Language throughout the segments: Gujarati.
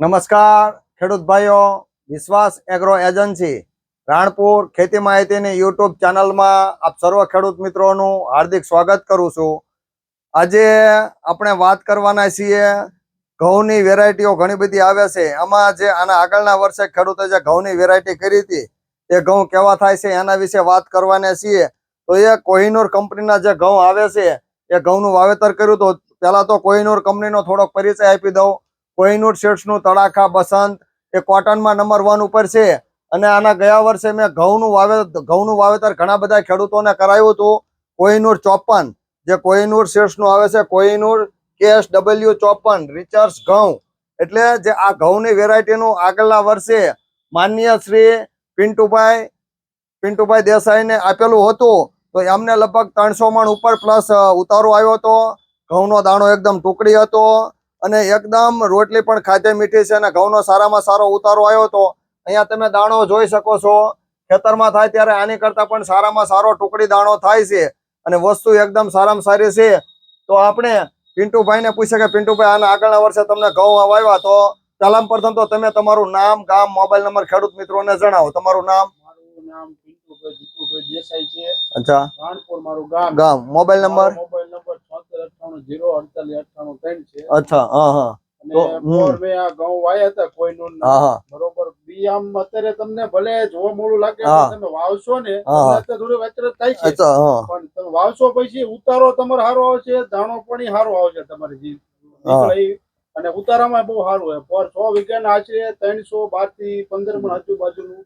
નમસ્કાર, ખેડૂત ભાઈઓ, વિશ્વાસ એગ્રો એજન્સી, રાણપુર ખેતી માહિતીની યુટ્યુબ ચેનલમાં આપ સર્વ ખેડૂત મિત્રોનું હાર્દિક સ્વાગત કરું છું. આજે આપણે વાત કરવાના છીએ ઘઉંની વેરાયટીઓ ઘણી બધી આવે છે. આમાં જે આના આગળના વર્ષે ખેડૂતે જે ઘઉંની વેરાયટી કરી હતી એ ઘઉં કેવા થાય છે એના વિશે વાત કરવાના છીએ. તો એ કોહિનૂર કંપનીના જે ઘઉં આવે છે, એ ઘઉંનું વાવેતર કર્યું તો પહેલા તો કોહિનૂર કંપનીનો થોડોક પરિચય આપી દઉં. કોહિનૂરનું તડાખા બસંત એ કોટનમાં નંબર વન ઉપર છે. અને આના ગયા વર્ષે મેં ઘઉંનું વાવેતર ઘઉંનું વાવેતર ઘણા બધા ખેડૂતોને કરાયું હતું. કોહિનૂર ચોપન, જે કોહિનૂરનું આવે છે કોહિનૂર કેસ ડબલ્યુ ચોપન રિચર્સ ઘઉં. એટલે જે આ ઘઉંની વેરાયટીનું આગળના વર્ષે માન્ય શ્રી પિન્ટુભાઈ પિન્ટુભાઈ દેસાઈને આપેલું હતું. તો એમને લગભગ ત્રણસો મણ ઉપર પ્લસ ઉતારો આવ્યો હતો. ઘઉંનો દાણો એકદમ ટુકડી હતો. અને એકદમ રોટલી પણ ખાધે મીઠી છે અને ઘઉંનો સારામાં સારો ઉતારો આવ્યો હતો. અહીંયા તમે દાણો જોઈ શકો છો. ખેતરમાં થાય ત્યારે આની કરતા પણ સારામાં સારો ટુકડી દાણો થાય છે અને વસ્તુ એકદમ સારામાં સારી છે. તો આપણે પિન્ટુભાઈને પૂછે કે પિન્ટુભાઈ આના આગળના વર્ષે તમને ઘઉં વાવ્યા તો પહેલામ પ્રથમ તો તમે તમારું નામ ગામ મોબાઈલ નંબર ખેડૂત મિત્રોને જણાવો. તમારું નામ? નામ પિન્ટુભાઈ જીતુભાઈ દેસાઈ છે. અચ્છા. રાણપુર મારું ગામ. ગામ. મોબાઈલ નંબર મારો મોબાઈલ નંબર છોતેર અઠ્ઠાણું જીરો અડતાલીસ અઠાણું ત્રણ છે અચ્છા હા હા તો, હમ. મેં આ ઘઉં વાયા હતા કોઈનું હા હા બરોબર બી આમ અત્યારે તમને ભલે જોવા મોડું લાગે તમે વાવશો ને થોડી અચરજ થાય છે પણ તમે વાવશો પછી ઉતારો તમારો સારો આવશે દાણો પણ સારો આવશે તમારે જે હા. નીકળે ઈ. અને ઉતારામાં બહુ સારું હોય પર છ વીઘાના આશરે ત્રણસો બારથી પંદર મણ આજુબાજુનું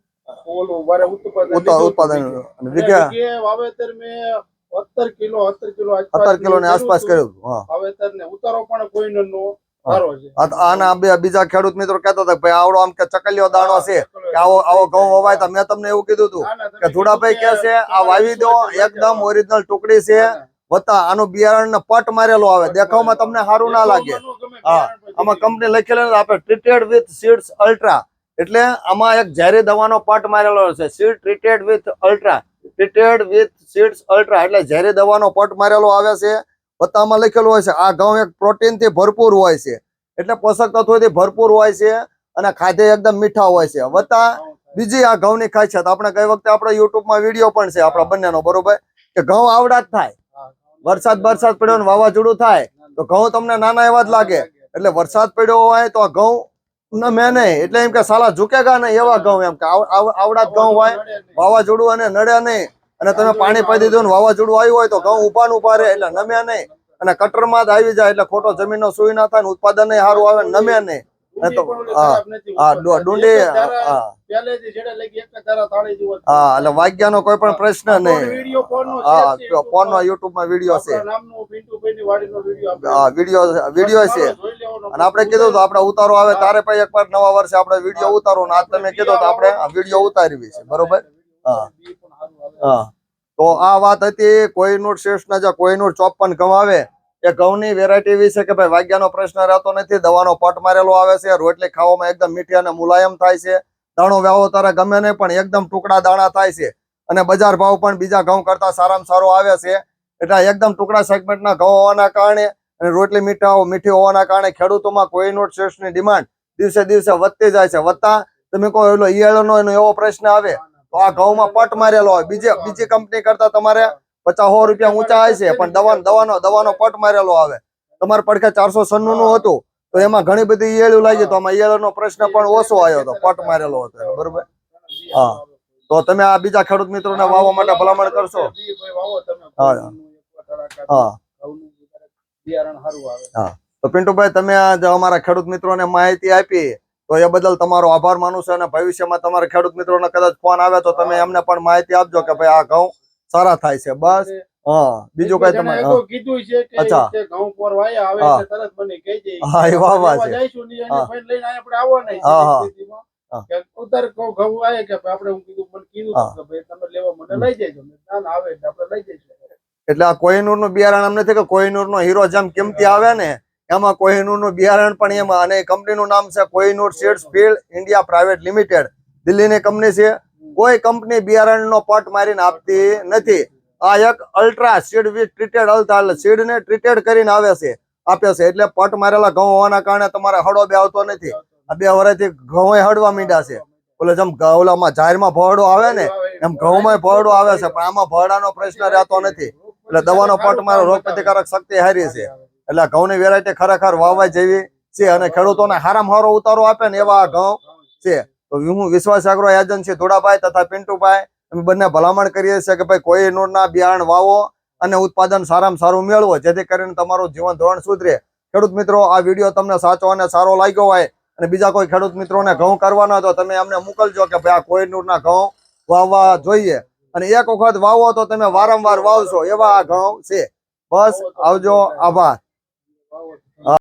ઓલું ઉત્પાદન ઉત્પાદન વીઘે. વીઘે વીઘે વાવેતર મેં સત્તર કિલો સત્તર કિલો સત્તર કિલો ની આસપાસ કર્યું હા. વાવેતર ને ઉતારો પણ કોઈ નો સારો છે. આ તો આના બે બીજા ખેડૂત મિત્રો કહેતા હતા ભાઈ આવડો આમ કે ચકલીઓ દાણો છે કે આવો આવો ઘઉં વવાય તો મેં તમને એવું કીધું હતું ના, ના, કે ધુડાભાઈ કહે છે આ વાવી દો એકદમ ઓરિજિનલ ટુકડી છે ના, ના. વત્તા આનું બિયારણ પટ મારેલો આવે દેખાવમાં તમને સારું ના લાગે. નો હા. આમાં કંપની લખેલું આપણે ટ્રીટેડ વિથ સીડ્સ અલ્ટ્રા એટલે આમાં એક ઝેરી દવાનો પટ મારેલો છે seed treated with ultra treated with seeds ultra એટલે ઝેરી દવાનો પટ મારેલો આવે છે, પત્તામાં લખેલું હોય છે, આ ઘઉં એક પ્રોટીનથી ભરપૂર હોય છે. એટલે પોષક તત્વોથી ભરપૂર હોય છે અને ખાધે એકદમ મીઠા હોય છે. વત્તા બીજી આ ઘઉંની ખાસિયત. આપણે ગઈ વખતે આપણે યુટ્યુબમાં વીડિયો પણ છે આપણા બંનેનો, બરોબર? કે ઘઉં આવડા જ થાય. વરસાદ વરસાદ પડ્યો ને વાવાઝોડું થાય, તો ઘઉં તમને નાના એવા જ લાગે. એટલે વરસાદ પડ્યો હોય તો આ ઘઉં નમે નહીં એટલે એમ કે સાલા ઝુકેગા નહીં એવા ઘઉં એમ કે આવ- આવ- આવડા ઘઉં હોય વાવાઝોડું અને નડે નહીં. અને તમે પાણી પાઈ દીધું વાવાઝોડું આવ્યું હોય તો ઘઉં ઊભા ને ઊભા રહે એટલે નમ્યા નહીં અને કટરમાં જ આવી જાય એટલે ખોટો જમીનનો સુઈ ના થાય ને ઉત્પાદન સારું આવે ને નમે નહીં વાગ્યાનો કોઈ પણ પ્રશ્ન નહીં. વીડિયો હા છે ફોન નો યુટ્યુબમાં વીડિયો છે. વીડિયો છે. અને આપણે કીધું તો આપણે ઉતારો આવે, તારે પછી એકવાર નવા વર્ષે આપણે વીડિયો ઉતારો ને આજ તમે કીધું તો આપણે વીડિયો ઉતારવી છે, બરોબર? હા. તો આ વાત હતી કોહિનૂર શેષના જે કોહિનૂર ચોપન ઘઉં આવે. એ ઘઉંની વેરાયટી વિશે કે ભાઈ વાગ્યાનો પ્રશ્ન રહેતો નથી, દવાનો પટ મારેલો આવે છે, રોટલી ખાવામાં એકદમ મીઠી અને મુલાયમ થાય છે. દાણો વ્યાવો તારે ગમે નહીં, પણ એકદમ ટુકડા દાણા થાય છે. અને બજાર ભાવ પણ બીજા ઘઉં કરતા સારામાં સારો આવે છે. એટલે એકદમ ટુકડા સેગમેન્ટના ઘઉં હોવાના કારણે અને રોટલી મીઠા મીઠી હોવાના કારણે ખેડૂતોમાં કોઈનોટ શ્રેષ્ઠની ડિમાન્ડ દિવસે દિવસે વધતી જાય છે વધતા તમે કહો એલો ઈયળનો એનો એવો પ્રશ્ન આવે, તો આ ઘઉંમાં પટ મારેલો હોય બીજી બીજી કંપની કરતા તમારે પચાસ રૂપિયા ઊંચા આવે છે, પણ દવા, દવાનો દવાનો પટ મારેલો આવે તમારે પડખે ચારસો સન્નું નું હતું, તો એમાં ઘણી બધી ઈયળું લાગી તો આમાં ઈયળનો પ્રશ્ન પણ ઓછો આવ્યો હતો પટ મારેલો હતો બરોબર હા. તો તમે આ બીજા ખેડૂત મિત્રોને વાવવા માટે ભલામણ કરશો. હા. હા બિયારણ સારું આવે. તો પિન્ટુભાઈ તમે આજે અમારા ખેડૂત મિત્રોને માહિતી આપી તો એ બદલ તમારો આભાર માનું છું અને ભવિષ્યમાં તમારા ખેડૂત મિત્રોને કદાચ ફોન આવે તો તમે એમને પણ માહિતી આપજો કે ભાઈ આ ઘઉં સારા થાય છે બસ હા બીજું કઈ તમે કીધું છે કે અચ્છા. ઘઉં પર વાયા આવે હા. તરત મને કહી દે. હા, એ વાહ વાહ છે. લઈને આપણે આવવાના હા, હા. કે ઘઉં આવે કે આપણે હું કીધું મને કીધું કે ભાઈ તમે લેવા માટે લઈ જજો આવે એટલે આપણે લઈ જઈશું એટલે આ કોહિનૂરનું બિયારણ એમ નથી કે કોહિનૂર નો હીરો જેમ કિંમતી આવે ને, એમાં કોહિનુરનું બિયારણ પણ એમાં અને કંપની નું નામ છે Kohinoor seeds field India private limited. દિલ્હીની કંપની છે. કોઈ કંપની બિયારણ નો પટ મારીને આપતી નથી. આ એક ultra seed with treated ultra seed ને ટ્રીટેડ કરીને આવે છે, આપે છે. એટલે પટ મારેલા ઘઉં હોવાના કારણે તમારે હળો બે આવતો નથી. આ બે વર્ષથી ઘઉં હળવા મીંડા છે. ઓલે જેમ ઓલામાં જાહેરમાં ભરડો આવે ને, એમ ઘઉંમાં ભરડો આવે છે, પણ આમાં ભરડાનો પ્રશ્ન રહેતો નથી. એટલે દવાનો પટ મારો રોગ પ્રતિકારક શક્તિ હારી છે. એટલે ઘઉંની વેરાયટી ખરેખર વાવવા જેવી છે અને ખેડૂતોને હારામ હારો ઉતારો આપે ને એવા ઘઉં છે. તો હું વિશ્વાસ એગ્રો એજન્સી ધોળાભાઈ તથા પિન્ટુભાઈ. અમે બંને ભલામણ કરીએ છીએ કે ભાઈ કોઈ નૂરના બિયારણ વાવો અને ઉત્પાદન સારામાં સારું મેળવો જેથી કરીને તમારું જીવન ધોરણ સુધરે. ખેડૂત મિત્રો આ વીડિયો તમને સાચો અને સારો લાગ્યો હોય અને બીજા કોઈ ખેડૂત મિત્રોને ઘઉં કરવાના તો તમે અમને મોકલજો કે ભાઈ આ કોઈનૂરના ઘઉં વાવવા જોઈએ. અને એક વખત વાવો તો તમે વારંવાર વાવશો. એવા આ ઘઉં છે. બસ આવજો. આભાર.